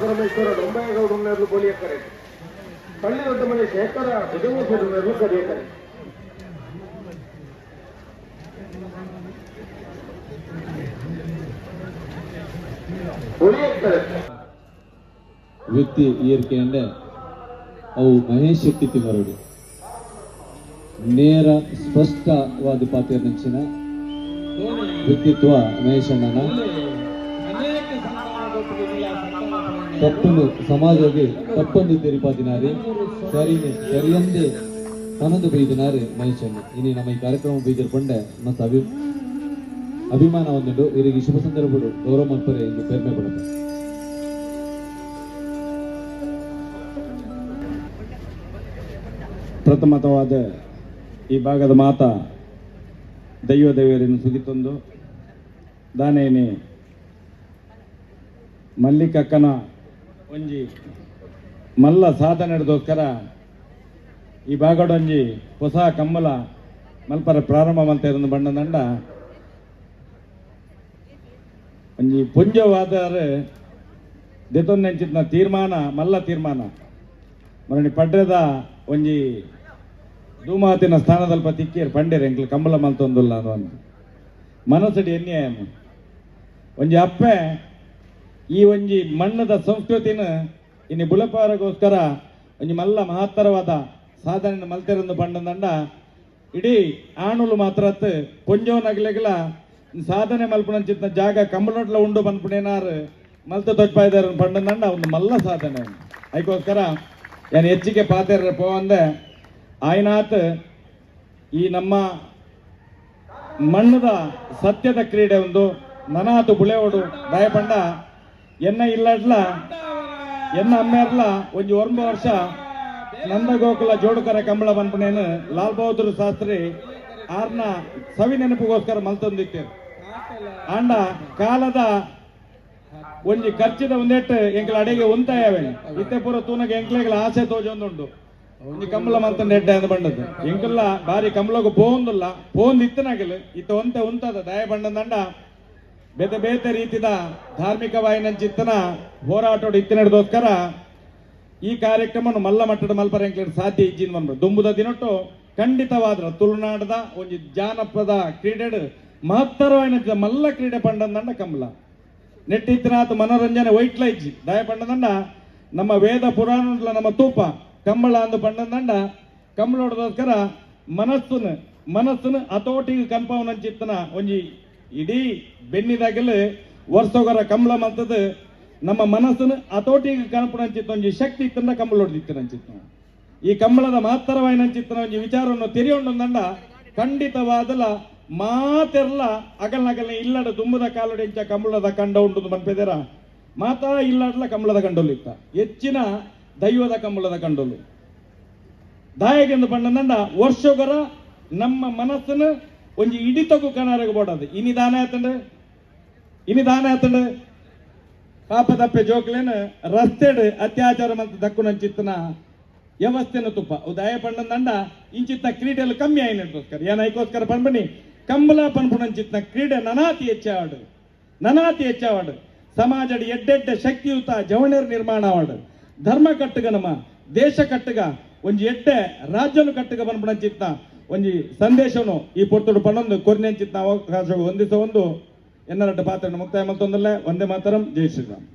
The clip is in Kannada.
ಪರಮೇಶ್ವರ ಬೊಂಬಾಯಗೌಡ ದೊಡ್ಡ ಮನೆ ಶೇಖರ ಬಿಡುವ ಕರೆಯುತ್ತಾರೆ ವ್ಯಕ್ತಿ ಅಂದ್ರೆ ಅವು ಮಹೇಶ್ ಶೆಟ್ಟಿ ತಿಮ್ಮರೋಡಿ ನೇರ ಸ್ಪಷ್ಟವಾದ ಪಾತ್ರ ನೆಚ್ಚಿನ ವ್ಯಕ್ತಿತ್ವ ಮಹೇಶ್ ಅಣ್ಣನ ತಪ್ಪನ್ನು ಸಮಾಜಕ್ಕೆ ತಪ್ಪನ್ನು ತೆರಿಪಾದಿನಾರಿ ಸರಿ ಸರಿಯಂದೇ ತನದು ಬೈದಿನಾರಿ ಮಹೇಶ್ ಅಣ್ಣ ಇನಿ ನಮ್ಮ ಈ ಕಾರ್ಯಕ್ರಮ ಬೈದಿರ್ಕೊಂಡೆ ಮತ್ತು ಅಭಿ ಅಭಿಮಾನ ಹೊಂದಿದ್ದು ಇವರಿಗೆ ಶುಭ ಸಂದರ್ಭಗಳು ಗೌರವ ಮಾಡ್ತಾರೆ ಎಂದು ಪೇರ್ಮೆ ಕೊಡುತ್ತೆ ಪ್ರಥಮತವಾದ ಈ ಭಾಗದ ಮಾತ ದೈವ ಸುಗಿ ಸುಗಿತೊಂದು. ದಾನೇನೆ ಮಲ್ಲಿಕಕ್ಕನ ಒಂಜಿ ಮಲ್ಲ ಸಾಧನೆಗೋಸ್ಕರ ಈ ಭಾಗಡೊಂಜಿ ಹೊಸ ಕಮ್ಮಲ ಮಲ್ಪರ ಪ್ರಾರಂಭ ಮಲ್ತೇರನ್ನು ಬಣ್ಣದಂಡ ಒಂಜಿ ಪುಂಜವಾದರ ದೆತೊಂದೆಂಚಿತ್ತಿನ ತೀರ್ಮಾನ, ಮಲ್ಲ ತೀರ್ಮಾನ. ಮರಣಿ ಪಡ್ರೆದ ಒಂಜಿ ಧೂಮಾತಿನ ಸ್ಥಾನದಲ್ಪ ತಿಕ್ಕಿರ್ ಪಂಡೇರ್ ಎಂಕ್ಲು ಕಂಬಳ ಮಲ್ತೊಂದುಲ್ಲ ಅಂತ. ಮನಸ್ಸಡಿ ಎನ್ನೆ ಒಂಜಿ ಅಪ್ಪೆ ಈ ಒಂಜಿ ಮಣ್ಣದ ಸಂಸ್ಕೃತಿನ ಇನ್ನು ಬುಳಪಾರಗೋಸ್ಕರ ಒಂಜಿ ಮಲ್ಲ ಮಹತ್ತರವಾದ ಸಾಧನೆ ಮಲ್ತೆರಂದು ಪಂಡದಂಡ ಇಡೀ ಆಣುಲು ಮಾತ್ರ ಪೊಂಜೋ ನಗಲೆಗಲ ಮಲ್ಪಣ ಚಿತ್ತ ಜಾಗ ಕಂಬಳೊಟ್ಲ ಉಂಡು ಪನ್ಪುಣೇನಾರು ಮಲ್ತ ತೊಟ್ಪಾಯ್ದಾರ ಪಂಡದಂಡ ಅವನು ಮಲ್ಲ ಸಾಧನೆ. ಅದಕ್ಕೋಸ್ಕರ ಏನು ಹೆಚ್ಚಿಗೆ ಪಾತ್ರ ಪೋವಂದೆ ಆಯ್ನಾತ್ ಈ ನಮ್ಮ ಮಣ್ಣದ ಸತ್ಯದ ಕ್ರೀಡೆ ಒಂದು. ನನಾತು ಬುಳೆವಡು ದಯಪಂಡ ಎನ್ನ ಇಲ್ಲಡ್ಲ, ಎನ್ನ ಅಮ್ಮೇರ್ಲ, ಒಂಜಿ ಒಂಬ ವರ್ಷ ನಂದ ಗೋಕುಲ ಜೋಡುಕರ ಕಂಬಳ ಬಂಪನೇನು ಲಾಲ್ ಬಹದ್ದೂರ್ ಶಾಸ್ತ್ರಿ ಆರ್ನ ಸವಿ ನೆನಪಿಗೋಸ್ಕರ ಮಲ್ತೊಂದಿತ್ತೇರು. ಆಂಡ ಕಾಲದ ಒಂಜಿ ಖರ್ಚಿದ ಒಂದೆಟ್ಟು ಎಂಕ್ಲ ಅಡಿಗೆ ಉಂತಾಯವೆ ಇತ್ತೆ ಪೂರ ತೂನಗ ಎಂಕ್ಲೆಗಳ ಆಸೆ ತೋಜೊಂದುಂಡು ಒಂಜಿ ಕಂಬಳ ಮಂತ ಎಡ್ಡೆ ಅಂದ ಬಂಡದ್ದು ಎಂಕಲ್ಲ ಬಾರಿ ಕಂಬಳಗ ಪೋಂದುಲ್ಲ ಪೋಂದ್ ಇತ್ತನಾಗಲು ಇತ್ತ ಒಂತ ಉಂತದ. ದಯ ಬಂಡದಂಡ ಬೇತೆ ಬೇತೆ ರೀತಿದ ಧಾರ್ಮಿಕವಾಯಿನಂಚಿತ್ತನ ಹೋರಾಟೋಡು ಇತ್ತಿನಡ್ದೋಸ್ಕರ ಈ ಕಾರ್ಯಕ್ರಮ ಮಲ್ಲ ಮಟ್ಟದ ಮಲ್ಪರ ಎಂಕ್ಲೆಡ್ ಸಾಧ್ಯ ಇಜ್ಜಿನ ಬಂದ್ರು ದುಂಬುದ ದಿನಟ್ಟು ಖಂಡಿತವಾದ್ರ ತುಳುನಾಡದ ಒಂಜಿ ಜಾನಪದ ಕ್ರೀಡೆಡ್ ಮಹತ್ತರವಾಯಿನ ಮಲ್ಲ ಪಂಡದಂಡ ಕಂಬಳ ನೆಟ್ಟಿತ್ತಿನಾತ್ ಮನೋರಂಜನೆ ವೈಟ್ ಇಜ್ಜಿ ದಯ ಪಂಡದಂಡ ನಮ್ಮ ವೇದ ಪುರಾಣದ ನಮ್ಮ ತೂಪ. ಕಂಬಳ ಅಂದು ಪಂಡದಂಡ ಕಂಬಳೋಡದೋಸ್ಕರ ಮನಸ್ಸುನ ಮನಸ್ಸುನ ಹತೋಟಿಗೆ ಕಂಪವನಂಚಿತ್ತನ ಒಂಜಿ ಇಡೀ ಬೆನ್ನಿದಾಗಲು ವರ್ಷೋಗರ ಕಂಬಳ ಮಂತದ ನಮ್ಮ ಮನಸ್ಸನ್ನು ಹತೋಟಿಗೆ ಚಿತ್ತ ಒಂಜಿ ಶಕ್ತಿ ಇತ್ತಂದ ಕಂಬಳ ಹೊಡೆದಿತ್ತನಂಚಿತ್ತ ಈ ಕಂಬಳದ ಮಾತ್ತರವಾಯಿನಂಚಿತ್ತನ ಒಂಜಿ ವಿಚಾರವನ್ನು ತೆರೆಯೊಂಡಂದಂಡ ಖಂಡಿತವಾದಲ ಮಾತೆರ್ಲ ಅಗಲ್ನಗಲ್ನ ಇಲ್ಲಡ ದುಂಬದ ಕಾಲೊಡೆಂಚ ಕಂಬಳದ ಕಂಡ ಉಂಟು ಮನ್ಪೆದರ ಮಾತಾ ಇಲ್ಲಡ್ಲ ಕಂಬಳದ ಕಂಡೊಲಿತ್ತ ಹೆಚ್ಚಿನ ದೈವದ ಕಂಬಳದ ಕಂಡೋಲು ದಾಯಗೆಂದು ಪಂಡಂದಂಡ ವರ್ಷಗೊರ ನಮ್ಮ ಮನಸ್ಸನ್ನು ಒಂಜಿ ಇಡಿತಗು ಕಣಾರಗ ಬೋಡದು. ಇನಿ ದಾನ ಆತಂಡ? ಇನಿ ದಾನ ಆತಂಡ? ಪಾಪ ತಪ್ಪೆ ಜೋಕ್ಲೇನು ರಸ್ತೆಡ್ ಅತ್ಯಾಚಾರ ಮತ್ತು ದಕ್ಕುನಂಚಿತ್ತನ ವ್ಯವಸ್ಥೆನ ತುಪ್ಪ. ದಯ ಪಂಡಂದಂಡ ಇಂಚಿತ್ತ ಕ್ರೀಡೆಯಲ್ಲಿ ಕಮ್ಮಿ ಆಯ್ನಗೋಸ್ಕರ ಏನೈಕೋಸ್ಕರ ಪಂಬನಿ ಕಂಬಲ ಪನ್ಪುಣಂಚಿತ್ತ ಕ್ರೀಡೆ ನನಾತಿ ಹೆಚ್ಚಾವಡು ನನಾತಿ ಹೆಚ್ಚಾವಡು ಸಮಾಜದ ಎಡ್ಡೆಡ್ಡ ಶಕ್ತಿಯುತ ಜವಣರ್ ನಿರ್ಮಾಣ ಆವಡು ಧರ್ಮ ಕಟ್ಟುಗ ನಮ್ಮ, ದೇಶ ಕಟ್ಟುಗ, ಒಂಜಿ ಎಡ್ಡೆ ರಾಜ್ಯನು ಕಟ್ಟುಗ ಪನ್ಪುಣಂಚಿತ್ತ ಒಂಜಿ ಸಂದೇಶವನ್ನು ಈ ಪೊರ್ತುಡು ಪನ್ನೊಂದು ಕೊರ್ನೆಂಚಿತ್ತ ಅವಕಾಶ ಹೊಂದಿಸ ಒಂದು ಎನ್ನರಡ್ಡ ಪಾತ್ರ ಮುಕ್ತಾಯ ಮತ್ತೊಂದಲ್ಲೇ ಒಂದೇ ಮಾತರಂ, ಜೈ ಶ್ರೀರಾಮ್.